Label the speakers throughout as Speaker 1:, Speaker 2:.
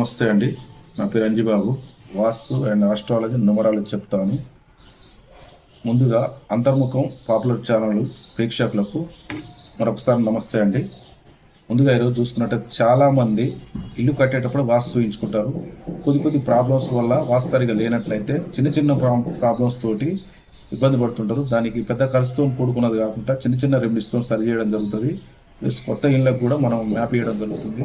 Speaker 1: నమస్తే అండి. నా పేరు అంజిబాబు. వాస్తు అండ్ ఆస్ట్రాలజీ నుమరాలు చెప్తాను. ముందుగా అంతర్ముఖం పాపులర్ ఛానల్ ప్రేక్షకులకు మరొకసారి నమస్తే అండి. ముందుగా ఈరోజు చూసుకున్నట్టయితే చాలామంది ఇల్లు కట్టేటప్పుడు వాస్తు చూయించుకుంటారు. కొద్ది కొద్ది ప్రాబ్లమ్స్ వల్ల వాస్తరిగా లేనట్లయితే చిన్న చిన్న ప్రాబ్లమ్స్ తోటి ఇబ్బంది పడుతుంటారు. దానికి పెద్ద ఖర్చుతో కూడుకున్నది కాకుండా చిన్న చిన్న రెమెడీస్తో సరి చేయడం జరుగుతుంది. ప్లస్ కొత్త ఇళ్ళకు కూడా మనం మ్యాప్ వేయడం జరుగుతుంది.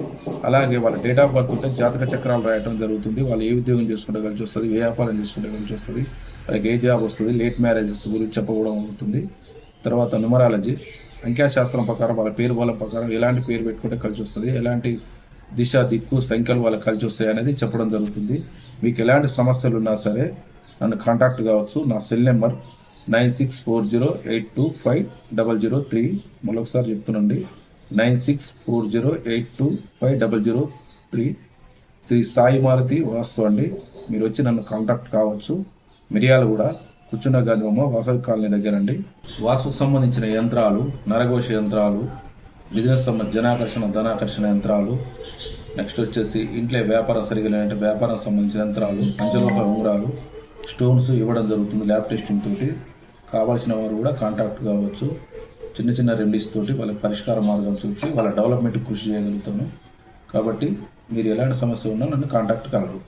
Speaker 1: అలాగే వాళ్ళ డేట్ ఆఫ్ బర్త్ ఉంటే జాతక చక్రాలు రాయడం జరుగుతుంది. వాళ్ళు ఏ ఉద్యోగం చేసుకుంటే కలిసి వస్తుంది ఏ వ్యాపారం చేసుకుంటే కలిసి వస్తుంది వాళ్ళకి ఏ జాబ్ వస్తుంది లేట్ మ్యారేజెస్ గురించి చెప్పకూడదు అవుతుంది తర్వాత న్యూమరాలజీ సంఖ్యాశాస్త్రం ప్రకారం వాళ్ళ పేరు బలం ప్రకారం ఎలాంటి పేరు పెట్టుకుంటే కలిసి వస్తుంది ఎలాంటి దిశ దిక్కు సంఖ్యలు వాళ్ళకి కలిసి వస్తాయి అనేది చెప్పడం జరుగుతుంది. మీకు ఎలాంటి సమస్యలు ఉన్నా సరే నన్ను కాంటాక్ట్ కావచ్చు. నా cell number nine six four zero eight two five double zero three మరొకసారి చెప్తున్నాండి. Nine six four zero eight two five double zero three. Shri Sai Maruti Vastu అండి. మీరు వచ్చి నన్ను కాంటాక్ట్ కావచ్చు. మిరియాలు కూడా కూర్చున్న గదిబొమ్మ వాసవి కాలనీ దగ్గర అండి వాసుకు సంబంధించిన యంత్రాలు నరఘోష యంత్రాలు బిజినెస్ సంబంధ జనాకర్షణ ధనాకర్షణ యంత్రాలు నెక్స్ట్ వచ్చేసి ఇంట్లో వ్యాపార సరిగా లేదంటే వ్యాపారం సంబంధించిన యంత్రాలు పంచలోహ ఉంగరాలు స్టోన్స్ ఇవ్వడం జరుగుతుంది ల్యాబ్ టెస్టింగ్ తోటి. కావాల్సిన వారు కూడా కాంటాక్ట్ కావచ్చు. చిన్న చిన్న రెమెడీస్ తోటి వాళ్ళకి పరిష్కార మార్గం చూసి వాళ్ళ డెవలప్మెంట్ కృషి చేయగలుగుతాను. కాబట్టి మీరు ఎలాంటి సమస్య ఉన్నా నన్ను కాంటాక్ట్ కలరు.